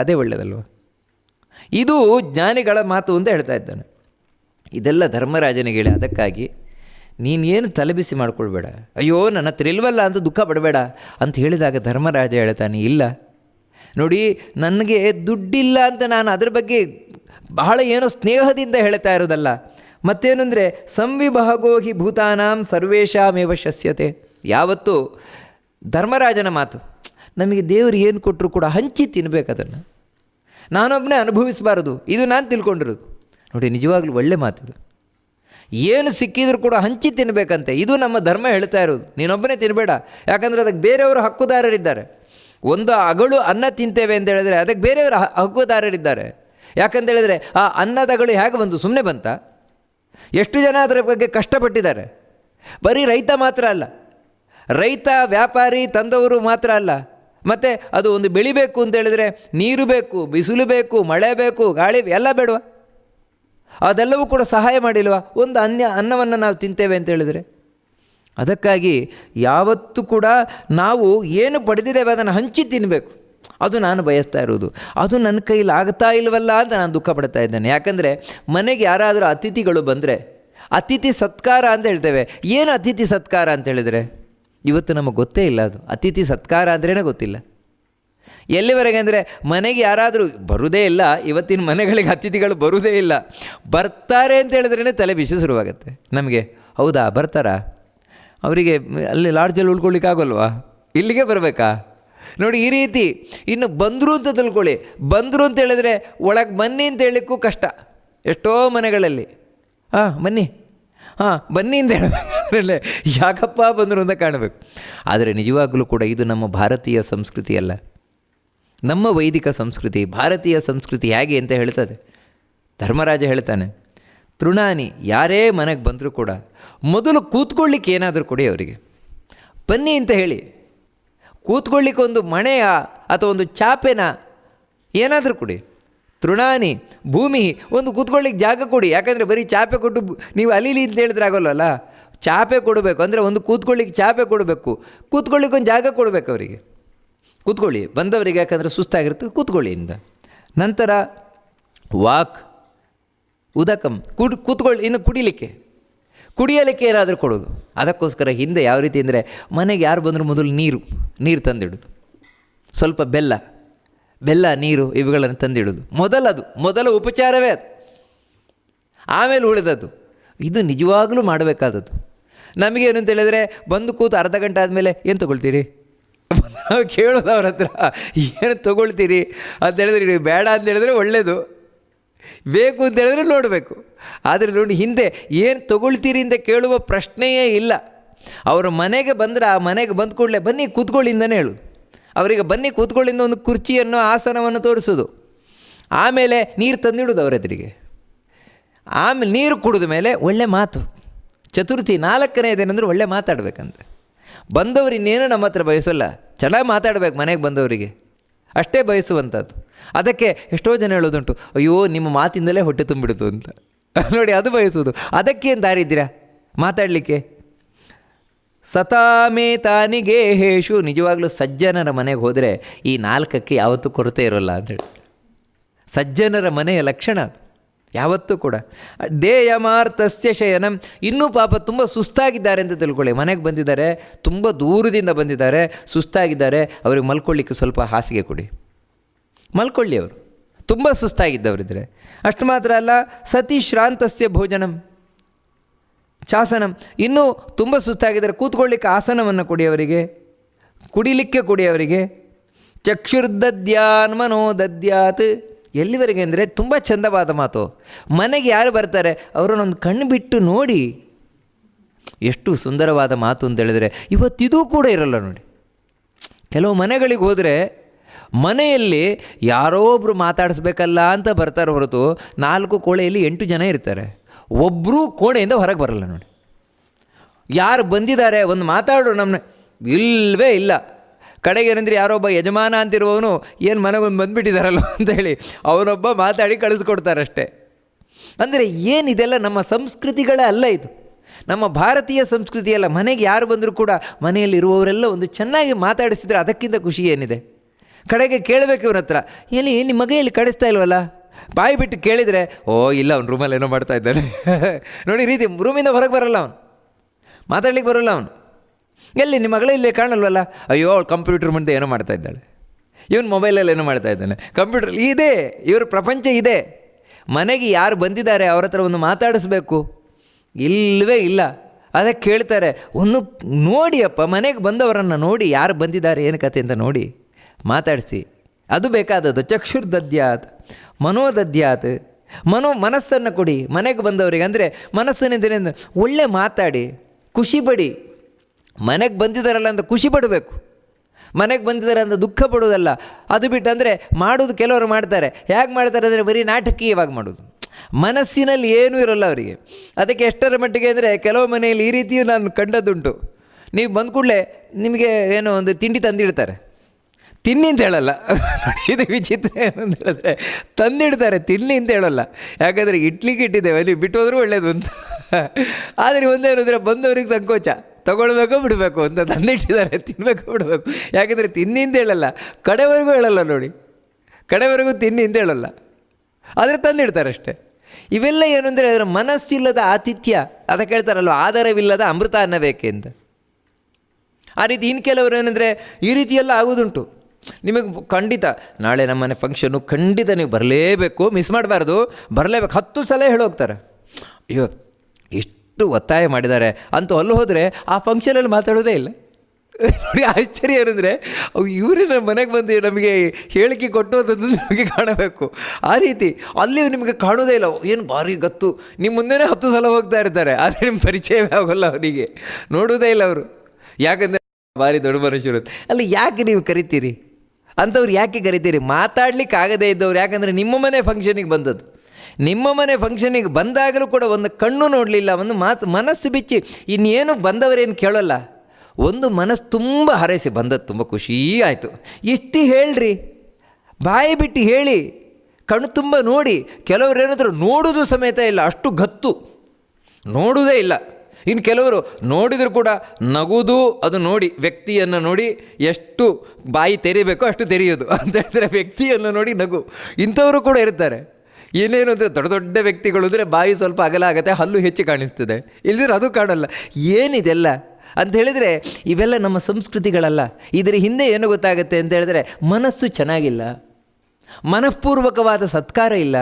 ಅದೇ ಒಳ್ಳೆಯದಲ್ವ ಇದು ಜ್ಞಾನಿಗಳ ಮಾತು ಅಂತ ಹೇಳ್ತಾ ಇದ್ದಾನೆ. ಇದೆಲ್ಲ ಧರ್ಮರಾಜನಿಗೆ ಹೇಳಿ ಅದಕ್ಕಾಗಿ ನೀನೇನು ತಲೆಬಿಸಿ ಮಾಡ್ಕೊಳ್ಬೇಡ. ಅಯ್ಯೋ, ನನ್ನ ಹತ್ರ ಇಲ್ವಲ್ಲ ಅಂತ ದುಃಖ ಪಡಬೇಡ ಅಂತ ಹೇಳಿದಾಗ ಧರ್ಮರಾಜ ಹೇಳ್ತಾನೆ, ಇಲ್ಲ. ನೋಡಿ, ನನಗೆ ದುಡ್ಡಿಲ್ಲ ಅಂತ ನಾನು ಅದ್ರ ಬಗ್ಗೆ ಬಹಳ ಏನೋ ಸ್ನೇಹದಿಂದ ಹೇಳ್ತಾ ಇರೋದಲ್ಲ. ಮತ್ತೇನು ಅಂದರೆ, ಸಂವಿಭಾಗೋಹಿ ಭೂತಾನಾಂ ಸರ್ವೇಶಾಮೇವ ಶಸ್ಯತೆ. ಯಾವತ್ತು ಧರ್ಮರಾಜನ ಮಾತು. ನಮಗೆ ದೇವರು ಏನು ಕೊಟ್ಟರು ಕೂಡ ಹಂಚಿ ತಿನ್ನಬೇಕು ಅದನ್ನು. ನಾನೊಬ್ಬನೇ ಅನುಭವಿಸಬಾರದು. ಇದು ನಾನು ತಿಳ್ಕೊಂಡಿರೋದು. ನೋಡಿ, ನಿಜವಾಗ್ಲೂ ಒಳ್ಳೆ ಮಾತಿದು ಏನು ಸಿಕ್ಕಿದ್ರು ಕೂಡ ಹಂಚಿ ತಿನ್ನಬೇಕಂತೆ ಇದು ನಮ್ಮ ಧರ್ಮ ಹೇಳ್ತಾ ಇರೋದು. ನೀನೊಬ್ಬನೇ ತಿನ್ನಬೇಡ ಯಾಕಂದರೆ ಅದಕ್ಕೆ ಬೇರೆಯವರು ಹಕ್ಕುದಾರರಿದ್ದಾರೆ. ಒಂದು ಅಗಳು ಅನ್ನ ತಿಂತೇವೆ ಅಂತ ಹೇಳಿದ್ರೆ ಅದಕ್ಕೆ ಬೇರೆಯವರು ಹಕ್ಕುದಾರರಿದ್ದಾರೆ. ಯಾಕಂತ ಹೇಳಿದ್ರೆ ಆ ಅನ್ನದಗಳು ಹೇಗೆ ಬಂದು? ಸುಮ್ಮನೆ ಬಂತ? ಎಷ್ಟು ಜನ ಅದರ ಬಗ್ಗೆ ಕಷ್ಟಪಟ್ಟಿದ್ದಾರೆ. ಬರೀ ರೈತ ಮಾತ್ರ ಅಲ್ಲ. ರೈತ, ವ್ಯಾಪಾರಿ, ತಂದವರು ಮಾತ್ರ ಅಲ್ಲ. ಮತ್ತು ಅದು ಒಂದು ಬೆಳಿಬೇಕು ಅಂತ ಹೇಳಿದರೆ ನೀರು ಬೇಕು, ಬಿಸಿಲು ಬೇಕು, ಮಳೆ ಬೇಕು, ಗಾಳಿ ಎಲ್ಲ ಬೇಡವಾ? ಅದೆಲ್ಲವೂ ಕೂಡ ಸಹಾಯ ಮಾಡಿಲ್ವಾ? ಒಂದು ಅನ್ಯ, ಅನ್ನವನ್ನು ನಾವು ತಿಂತೇವೆ ಅಂತ ಹೇಳಿದರೆ. ಅದಕ್ಕಾಗಿ ಯಾವತ್ತೂ ಕೂಡ ನಾವು ಏನು ಪಡೆದಿದ್ದೇವೆ ಅದನ್ನು ಹಂಚಿ ತಿನ್ನಬೇಕು ಅದು ನಾನು ಬಯಸ್ತಾ ಇರೋದು ಅದು ನನ್ನ ಕೈಲಿ ಆಗ್ತಾ ಇಲ್ವಲ್ಲ ಅಂತ ನಾನು ದುಃಖ ಪಡ್ತಾ ಇದ್ದೇನೆ. ಯಾಕಂದರೆ ಮನೆಗೆ ಯಾರಾದರೂ ಅತಿಥಿಗಳು ಬಂದರೆ, ಅತಿಥಿ ಸತ್ಕಾರ ಅಂತ ಹೇಳ್ತೇವೆ. ಏನು ಅತಿಥಿ ಸತ್ಕಾರ ಅಂತ ಹೇಳಿದರೆ? ಇವತ್ತು ನಮಗೆ ಗೊತ್ತೇ ಇಲ್ಲ ಅದು. ಅತಿಥಿ ಸತ್ಕಾರ ಅಂದ್ರೇ ಗೊತ್ತಿಲ್ಲ. ಎಲ್ಲಿವರೆಗೆ ಅಂದರೆ ಮನೆಗೆ ಯಾರಾದರೂ ಬರುವುದೇ ಇಲ್ಲ, ಇವತ್ತಿನ ಮನೆಗಳಿಗೆ ಅತಿಥಿಗಳು ಬರುವುದೇ ಇಲ್ಲ. ಬರ್ತಾರೆ ಅಂತ ಹೇಳಿದ್ರೇ ತಲೆ ಬಿಸಿ ಶುರುವಾಗುತ್ತೆ. ನಮಗೆ, ಹೌದಾ, ಬರ್ತಾರಾ? ಅವರಿಗೆ ಅಲ್ಲಿ ಲಾಡ್ಜಲ್ಲಿ ಉಳ್ಕೊಳ್ಳಿಕ್ಕಾಗಲ್ವಾ ಇಲ್ಲಿಗೆ ಬರಬೇಕಾ? ನೋಡಿ, ಈ ರೀತಿ ಇನ್ನು ಬಂದರು ಅಂತ ತಿಳ್ಕೊಳ್ಳಿ. ಬಂದರು ಅಂತ ಹೇಳಿದ್ರೆ ಒಳಗೆ ಬನ್ನಿ ಅಂತ ಹೇಳಲಿಕ್ಕೂ ಕಷ್ಟ. ಎಷ್ಟೋ ಮನೆಗಳಲ್ಲಿ. ಹಾಂ ಬನ್ನಿ. ಹಾಂ, ಬನ್ನಿ ಅಂತ ಹೇಳಿದ್ರೆ ಯಾಕಪ್ಪ ಬಂದರು ಅಂತ ಕಾಣಬೇಕು. ಆದರೆ ನಿಜವಾಗಲೂ ಕೂಡ ಇದು ನಮ್ಮ ಭಾರತೀಯ ಸಂಸ್ಕೃತಿ ಅಲ್ಲ. ನಮ್ಮ ವೈದಿಕ ಸಂಸ್ಕೃತಿ, ಭಾರತೀಯ ಸಂಸ್ಕೃತಿ ಹೇಗೆ ಅಂತ ಹೇಳ್ತದೆ. ಧರ್ಮರಾಜ ಹೇಳ್ತಾನೆ, ತೃಣಾನಿ ಯಾರೇ ಮನೆಗೆ ಬಂದರೂ ಕೂಡ ಮೊದಲು ಕೂತ್ಕೊಳ್ಳಿಕ್ಕೆ ಏನಾದರೂ ಕೊಡಿ ಅವರಿಗೆ. ಬನ್ನಿ ಅಂತ ಹೇಳಿ. ಕೂತ್ಕೊಳ್ಳಿಕ್ಕೆ ಒಂದು ಮಣೆಯ ಅಥವಾ ಒಂದು ಚಾಪೆನ ಏನಾದರೂ ಕೊಡಿ. ತೃಣಾನಿ, ಭೂಮಿ, ಒಂದು ಕೂತ್ಕೊಳ್ಳಿಕ್ಕೆ ಜಾಗ ಕೊಡಿ. ಯಾಕಂದರೆ ಬರೀ ಚಾಪೆ ಕೊಟ್ಟು ನೀವು ಅಲಿಲಿ ಅಂತ ಹೇಳಿದ್ರೆ ಆಗೋಲ್ಲಲ್ಲ? ಚಾಪೆ ಕೊಡಬೇಕು. ಅಂದರೆ ಒಂದು ಕೂತ್ಕೊಳ್ಳಿಕ್ಕೆ ಚಾಪೆ ಕೊಡಬೇಕು. ಕೂತ್ಕೊಳ್ಳಿಕ್ಕೆ ಒಂದು ಜಾಗ ಕೊಡಬೇಕು ಅವರಿಗೆ. ಕೂತ್ಕೊಳ್ಳಿ. ಬಂದವರಿಗೆ ಯಾಕಂದರೆ ಸುಸ್ತಾಗಿರುತ್ತೆ, ಕೂತ್ಕೊಳ್ಳಿ ಇಂದ. ನಂತರ ವಾಕ್, ಉದಕಂ. ಕುಡ್, ಕೂತ್ಕೊಳ್ಳಿ, ಇನ್ನು ಕುಡಿಲಿಕ್ಕೆ. ಕುಡಿಯಲಿಕ್ಕೆ ಏನಾದರೂ ಕೊಡೋದು. ಅದಕ್ಕೋಸ್ಕರ ಹಿಂದೆ ಯಾವ ರೀತಿ ಅಂದರೆ ಮನೆಗೆ ಯಾರು ಬಂದರೂ ಮೊದಲು ನೀರು ನೀರು ತಂದಿಡೋದು. ಸ್ವಲ್ಪ ಬೆಲ್ಲ. ಬೆಲ್ಲ, ನೀರು ಇವುಗಳನ್ನು ತಂದಿಡೋದು ಮೊದಲದು, ಮೊದಲ ಉಪಚಾರವೇ ಅದು. ಆಮೇಲೆ ಉಳಿದದ್ದು. ಇದು ನಿಜವಾಗಲೂ ಮಾಡಬೇಕಾದದ್ದು. ನಮಗೇನು ಅಂತ ಹೇಳಿದರೆ, ಬಂದು ಕೂತು ಅರ್ಧ ಗಂಟೆ ಆದಮೇಲೆ ಏನು ತಗೊಳ್ತೀರಿ? ನಾವು ಕೇಳೋದು ಅವ್ರ ಹತ್ರ, ಏನು ತಗೊಳ್ತೀರಿ? ಅಂತ ಹೇಳಿದ್ರೆ ಬೇಡ ಅಂತ ಹೇಳಿದ್ರೆ ಒಳ್ಳೆಯದು ಬೇಕು ಅಂತ ಹೇಳಿದ್ರೆ ನೋಡಬೇಕು. ಆದರೆ ನೋಡಿ, ಹಿಂದೆ ಏನು ತಗೊಳ್ತೀರಿ ಅಂತ ಕೇಳುವ ಪ್ರಶ್ನೆಯೇ ಇಲ್ಲ. ಅವರ ಮನೆಗೆ ಬಂದ್ರೆ ಆ ಮನೆಗೆ ಬಂದ ಕೂಡಲೇ ಬನ್ನಿ ಕೂತ್ಕೊಳ್ಳಿಂದನೇ ಹೇಳೋದು. ಅವರಿಗೆ ಬನ್ನಿ ಕೂತ್ಕೊಳ್ಳಿಂದ ಒಂದು ಕುರ್ಚಿಯನ್ನು, ಆಸನವನ್ನು ತೋರಿಸೋದು. ಆಮೇಲೆ ನೀರು ತಂದಿಡೋದು ಅವರ ಎದುರಿಗೆ. ಆಮೇಲೆ ನೀರು ಕುಡಿದ ಮೇಲೆ ಒಳ್ಳೆ ಮಾತು. ಚತುರ್ಥಿ ನಾಲ್ಕನೇದೇನೆಂದ್ರೆ ಒಳ್ಳೆ ಮಾತಾಡಬೇಕಂತೆ. ಬಂದವರು ಇನ್ನೇನು ನಮ್ಮ ಹತ್ರ ಬಯಸಲ್ಲ. ಚೆನ್ನಾಗಿ ಮಾತಾಡಬೇಕು ಮನೆಗೆ ಬಂದವರಿಗೆ. ಅಷ್ಟೇ ಬಯಸುವಂಥದ್ದು ಅದಕ್ಕೆ ಎಷ್ಟೋ ಜನ ಹೇಳೋದುಂಟು ಅಯ್ಯೋ, ನಿಮ್ಮ ಮಾತಿಂದಲೇ ಹೊಟ್ಟೆ ತುಂಬಿಡ್ತು ಅಂತ. ನೋಡಿ, ಅದು ಬಯಸುವುದು. ಅದಕ್ಕೇನು ದಾರಿ ಇದ್ದೀರಾ ಮಾತಾಡಲಿಕ್ಕೆ? ಸತಾಮೇ ತಾನಿ ಹೇಷು ನಿಜವಾಗ್ಲೂ ಸಜ್ಜನರ ಮನೆಗೆ ಹೋದರೆ ಈ ನಾಲ್ಕಕ್ಕೆ ಯಾವತ್ತೂ ಕೊರತೆ ಇರೋಲ್ಲ ಅಂತೇಳಿ ಸಜ್ಜನರ ಮನೆಯ ಲಕ್ಷಣ ಯಾವತ್ತೂ ಕೂಡ. ದೇಯಮಾರ್ತಸ್ಯ ಶಯನಂ. ಇನ್ನೂ ಪಾಪ ತುಂಬ ಸುಸ್ತಾಗಿದ್ದಾರೆ ಅಂತ ತಿಳ್ಕೊಳ್ಳಿ. ಮನೆಗೆ ಬಂದಿದ್ದಾರೆ, ತುಂಬ ದೂರದಿಂದ ಬಂದಿದ್ದಾರೆ, ಸುಸ್ತಾಗಿದ್ದಾರೆ. ಅವ್ರಿಗೆ ಮಲ್ಕೊಳ್ಳಿಕ್ಕೆ ಸ್ವಲ್ಪ ಹಾಸಿಗೆ ಕೊಡಿ. ಮಲ್ಕೊಳ್ಳಿ ಅವರು. ತುಂಬ ಸುಸ್ತಾಗಿದ್ದವರಿದ್ದರೆ ಅಷ್ಟು ಮಾತ್ರ ಅಲ್ಲ ಸತಿ ಶ್ರಾಂತಸ್ಯ ಭೋಜನಂ. ಶಾಸನಂ ಇನ್ನೂ ತುಂಬ ಸುಸ್ತಾಗಿದ್ದಾರೆ. ಕೂತ್ಕೊಳ್ಳಿಕ್ಕೆ ಆಸನವನ್ನು ಕೊಡಿ ಅವರಿಗೆ ಕುಡಿಲಿಕ್ಕೆ ಕೊಡಿ ಅವರಿಗೆ ಚಕ್ಷುರ್ದದ್ಯಾನ್ ಮನೋ ದದ್ಯಾತ್ ಎಲ್ಲಿವರೆಗೆ ಅಂದರೆ ತುಂಬ ಚಂದವಾದ ಮಾತು. ಮನೆಗೆ ಯಾರು ಬರ್ತಾರೆ? ಅವರನ್ನೊಂದು ಕಣ್ಣು ಬಿಟ್ಟು ನೋಡಿ. ಎಷ್ಟು ಸುಂದರವಾದ ಮಾತು ಅಂತ ಹೇಳಿದರೆ ಇವತ್ತಿದೂ ಕೂಡ ಇರಲ್ಲ ನೋಡಿ. ಕೆಲವು ಮನೆಗಳಿಗೆ ಹೋದರೆ ಮನೆಯಲ್ಲಿ ಯಾರೋ ಒಬ್ಬರು ಮಾತಾಡಿಸ್ಬೇಕಲ್ಲ ಅಂತ ಬರ್ತಾರೆ ಹೊರತು ನಾಲ್ಕು ಕೋಣೆಯಲ್ಲಿ ಎಂಟು ಜನ ಇರ್ತಾರೆ. ಒಬ್ಬರೂ ಕೋಣೆಯಿಂದ ಹೊರಗೆ ಬರಲ್ಲ ನೋಡಿ. ಯಾರು ಬಂದಿದ್ದಾರೆ ಒಂದು ಮಾತಾಡು ನಮ್ಮನ್ನ ಇಲ್ಲವೇ ಇಲ್ಲ. ಕಡೆಗೆ ಏನಂದ್ರೆ ಯಾರೊಬ್ಬ ಯಜಮಾನ ಅಂತಿರುವವನು ಏನು ಮನೆಗೊಂದು ಬಂದುಬಿಟ್ಟಿದ್ದಾರಲ್ಲ ಅಂತೇಳಿ ಅವನೊಬ್ಬ ಮಾತಾಡಿ ಕಳಿಸ್ಕೊಡ್ತಾರಷ್ಟೇ. ಅಂದರೆ ಏನಿದೆಲ್ಲ ನಮ್ಮ ಸಂಸ್ಕೃತಿಗಳೇ ಅಲ್ಲ ಇದು. ನಮ್ಮ ಭಾರತೀಯ ಸಂಸ್ಕೃತಿಯಲ್ಲ ಮನೆಗೆ ಯಾರು ಬಂದರೂ ಕೂಡ ಮನೆಯಲ್ಲಿರುವವರೆಲ್ಲ ಒಂದು ಚೆನ್ನಾಗಿ ಮಾತಾಡಿಸಿದರೆ ಅದಕ್ಕಿಂತ ಖುಷಿ ಏನಿದೆ? ಕಡೆಗೆ ಕೇಳಬೇಕು ಇವ್ರ ಹತ್ರ ಎಲ್ಲಿ ನಿಮ್ಮ ಮಗ ಎಲ್ಲಿ ಕಡಿಸ್ತಾ ಇಲ್ವಲ್ಲ? ಬಾಯಿ ಬಿಟ್ಟು ಕೇಳಿದರೆ, ಓ, ಇಲ್ಲ, ಅವ್ನು ರೂಮಲ್ಲಿ ಏನೋ ಮಾಡ್ತಾ ಇದ್ದಾನೆ. ನೋಡಿ, ರೀತಿ ರೂಮಿಂದ ಹೊರಗೆ ಬರಲ್ಲ ಅವನು. ಮಾತಾಡ್ಲಿಕ್ಕೆ ಬರೋಲ್ಲ ಅವನು. ಎಲ್ಲಿ ನಿಮ್ಮ ಮಗಳೇ ಇಲ್ಲೇ ಕಾಣಲ್ವಲ್ಲ? ಅಯ್ಯೋ, ಅವಳು ಕಂಪ್ಯೂಟರ್ ಮುಂದೆ ಏನೋ ಮಾಡ್ತಾ ಇದ್ದಾಳೆ. ಇವನು ಮೊಬೈಲಲ್ಲಿ ಏನೋ ಮಾಡ್ತಾ ಇದ್ದಾನೆ. ಕಂಪ್ಯೂಟರ್ ಇದೆ, ಇವ್ರ ಪ್ರಪಂಚ ಇದೆ. ಮನೆಗೆ ಯಾರು ಬಂದಿದ್ದಾರೆ, ಅವ್ರ ಹತ್ರ ಒಂದು ಮಾತಾಡಿಸ್ಬೇಕು. ಇಲ್ಲವೇ ಇಲ್ಲ. ಅದಕ್ಕೆ ಕೇಳ್ತಾರೆ, ಒಂದು ನೋಡಿಯಪ್ಪ, ಮನೆಗೆ ಬಂದವರನ್ನು ನೋಡಿ, ಯಾರು ಬಂದಿದ್ದಾರೆ, ಏನು ಕತೆ ಅಂತ ನೋಡಿ. ಮಾತಾಡಿಸಿ. ಅದು ಬೇಕಾದದ್ದು ಚಕ್ಷುರ್ದದ್ಯಾತ್ ಮನೋದದ್ಯಾತ್. ಮನೋ, ಮನಸ್ಸನ್ನು ಕೊಡಿ, ಮನೆಗೆ ಬಂದವರಿಗೆ. ಅಂದರೆ ಮನಸ್ಸನ್ನಿಂದ ಒಳ್ಳೆ ಮಾತಾಡಿ ಖುಷಿ ಪಡಿ ಮನೆಗೆ ಬಂದಿದ್ದಾರಲ್ಲ ಅಂತ ಖುಷಿ ಪಡಬೇಕು ಮನೆಗೆ ಬಂದಿದ್ದಾರೆ ಅಂತ ದುಃಖ ಪಡೋದಲ್ಲ ಅದು ಬಿಟ್ಟು ಅಂದರೆ ಮಾಡೋದು ಕೆಲವರು ಮಾಡ್ತಾರೆ. ಹೇಗೆ ಮಾಡ್ತಾರೆ ಅಂದರೆ ಬರೀ ನಾಟಕೀಯವಾಗಿ ಮಾಡೋದು ಮನಸ್ಸಿನಲ್ಲಿ ಏನೂ ಇರೋಲ್ಲ ಅವರಿಗೆ. ಅದಕ್ಕೆ ಎಷ್ಟರ ಮಟ್ಟಿಗೆ ಅಂದರೆ ಕೆಲವು ಮನೆಯಲ್ಲಿ ಈ ರೀತಿಯೂ ನಾನು ಕಂಡದ್ದುಂಟು. ನೀವು ಬಂದ ಕೂಡಲೇ ನಿಮಗೆ ಏನೋ ಒಂದು ತಿಂಡಿ ತಂದಿಡ್ತಾರೆ. ತಿನ್ನಿ ಅಂತ ಹೇಳಲ್ಲ ಇದು ವಿಚಿತ್ರ ಏನು ಅಂತ ಹೇಳಿದ್ರೆ ತಂದಿಡ್ತಾರೆ ತಿನ್ನಿ ಅಂತ ಹೇಳಲ್ಲ. ಯಾಕಂದರೆ ಇಡ್ಲಿಗೆ ಇಟ್ಟಿದ್ದೇವೆ, ಅಲ್ಲಿ ಬಿಟ್ಟೋದ್ರೂ ಒಳ್ಳೇದು ಅಂತ. ಆದರೆ ಒಂದೇನಂದರೆ ಬಂದವ್ರಿಗೆ ಸಂಕೋಚ. ತಗೊಳ್ಬೇಕೋ, ಬಿಡಬೇಕು ಅಂತ ತಂದಿಟ್ಟಿದ್ದಾರೆ ತಿನ್ನಬೇಕು ಬಿಡಬೇಕು. ಯಾಕಂದರೆ ತಿನ್ನಿ ಅಂತ ಹೇಳಲ್ಲ. ಕಡೆವರೆಗೂ ಹೇಳಲ್ಲ ನೋಡಿ. ಕಡೆವರೆಗೂ ತಿನ್ನಿ ಅಂತ ಹೇಳಲ್ಲ. ಆದರೆ ತಂದಿಡ್ತಾರೆ ಅಷ್ಟೇ. ಇವೆಲ್ಲ ಏನು ಅಂದರೆ ಅದರ ಮನಸ್ಸಿಲ್ಲದ ಆತಿಥ್ಯ. ಅದಕ್ಕೆ ಹೇಳ್ತಾರಲ್ವ ಆಧಾರವಿಲ್ಲದ ಅಮೃತ ಅನ್ನಬೇಕೆ ಅಂತ ಆ ರೀತಿ ಇನ್ನು ಕೆಲವರು ಏನಂದರೆ ಈ ರೀತಿಯೆಲ್ಲ ಆಗೋದುಂಟು ನಿಮಗೆ ಖಂಡಿತ ನಾಳೆ ನಮ್ಮನೆ ಫಂಕ್ಷನ್ನು ಖಂಡಿತ ನೀವು ಬರಲೇಬೇಕು ಮಿಸ್ ಮಾಡಬಾರ್ದು, ಬರಲೇಬೇಕು. ಹತ್ತು ಸಲ ಹೇಳೋಗ್ತಾರೆ. ಅಯ್ಯೋ ಎಷ್ಟು ಒತ್ತಾಯ ಮಾಡಿದ್ದಾರೆ ಅಂತ ಅಲ್ಲಿ ಹೋದರೆ ಆ ಫಂಕ್ಷನಲ್ಲಿ ಮಾತಾಡೋದೇ ಇಲ್ಲ. ನೋಡಿ, ಆಶ್ಚರ್ಯ ಏನಂದರೆ, ಅವು ಇವರೇ ನಮ್ಮ ಮನೆಗೆ ಬಂದು ನಮಗೆ ಹೇಳಿಕೆ ಕೊಟ್ಟು ಅಂತಂದು ನಮಗೆ ಕಾಣಬೇಕು. ಆ ರೀತಿ ಅಲ್ಲಿ ನಿಮಗೆ ಕಾಣೋದೇ ಇಲ್ಲ. ಏನು ಭಾರಿ ಗತ್ತು. ನಿಮ್ಮ ಮುಂದೆನೇ ಹತ್ತು ಸಲ ಹೋಗ್ತಾ ಇರ್ತಾರೆ. ಆದರೆ ನಿಮ್ಮ ಪರಿಚಯವೇ ಆಗೋಲ್ಲ ಅವರಿಗೆ. ನೋಡೋದೇ ಇಲ್ಲ ಅವರು. ಯಾಕಂದರೆ ಭಾರಿ ದೊಡ್ಡ ಮನುಷ್ಯರು. ಅಲ್ಲಿ ಯಾಕೆ ನೀವು ಕರಿತೀರಿ? ಅಂಥವ್ರು ಯಾಕೆ ಕರಿತೀರಿ? ಮಾತಾಡ್ಲಿಕ್ಕೆ ಆಗದೇ ಇದ್ದವ್ರು ಯಾಕಂದರೆ ನಿಮ್ಮ ಮನೆ ಫಂಕ್ಷನಿಗೆ ಬಂದದ್ದು. ನಿಮ್ಮ ಮನೆ ಫಂಕ್ಷನಿಗೆ ಬಂದಾಗಲೂ ಕೂಡ ಒಂದು ಕಣ್ಣು ನೋಡಲಿಲ್ಲ, ಒಂದು ಮಾತು ಮನಸ್ಸು ಬಿಚ್ಚಿ, ಇನ್ನೇನು ಬಂದವರೇನು ಕೇಳೋಲ್ಲ. ಒಂದು ಮನಸ್ಸು ತುಂಬ ಹರಸಿ ಬಂದದ್ದು, ತುಂಬ ಖುಷಿ ಆಯಿತು. ಇಷ್ಟು ಹೇಳ್ರಿ, ಬಾಯಿ ಬಿಟ್ಟು ಹೇಳಿ, ಕಣ್ಣು ತುಂಬ ನೋಡಿ, ಕೆಲವರು ಏನಾದರೂ ನೋಡೋದು ಸಮೇತ ಇಲ್ಲ, ಅಷ್ಟು ಗತ್ತು. ನೋಡುವುದೇ ಇಲ್ಲ. ಇನ್ನು ಕೆಲವರು ನೋಡಿದರೂ ಕೂಡ ನಗುದು, ಅದು ನೋಡಿ ವ್ಯಕ್ತಿಯನ್ನು ನೋಡಿ ಎಷ್ಟು ಬಾಯಿ ತೆರೀಬೇಕೋ ಅಷ್ಟು ತೆರೆಯೋದು. ಅಂತ ಹೇಳಿದ್ರೆ ವ್ಯಕ್ತಿಯನ್ನು ನೋಡಿ ನಗು. ಇಂಥವರು ಕೂಡ ಇರ್ತಾರೆ. ಏನೇನು ಅಂದರೆ ದೊಡ್ಡ ದೊಡ್ಡ ವ್ಯಕ್ತಿಗಳು ಅಂದರೆ ಬಾಯಿ ಸ್ವಲ್ಪ ಅಗಲ ಆಗುತ್ತೆ, ಹಲ್ಲು ಹೆಚ್ಚು ಕಾಣಿಸ್ತದೆ. ಇಲ್ದಿದ್ರೆ ಅದು ಕಾಣಲ್ಲ. ಏನಿದೆಲ್ಲ? ಅಂತ ಹೇಳಿದರೆ ಇವೆಲ್ಲ ನಮ್ಮ ಸಂಸ್ಕೃತಿಗಳಲ್ಲ. ಇದರ ಹಿಂದೆ ಏನು ಗೊತ್ತಾಗುತ್ತೆ ಅಂತ ಹೇಳಿದ್ರೆ ಮನಸ್ಸು ಚೆನ್ನಾಗಿಲ್ಲ. ಮನಃಪೂರ್ವಕವಾದ ಸತ್ಕಾರ ಇಲ್ಲ.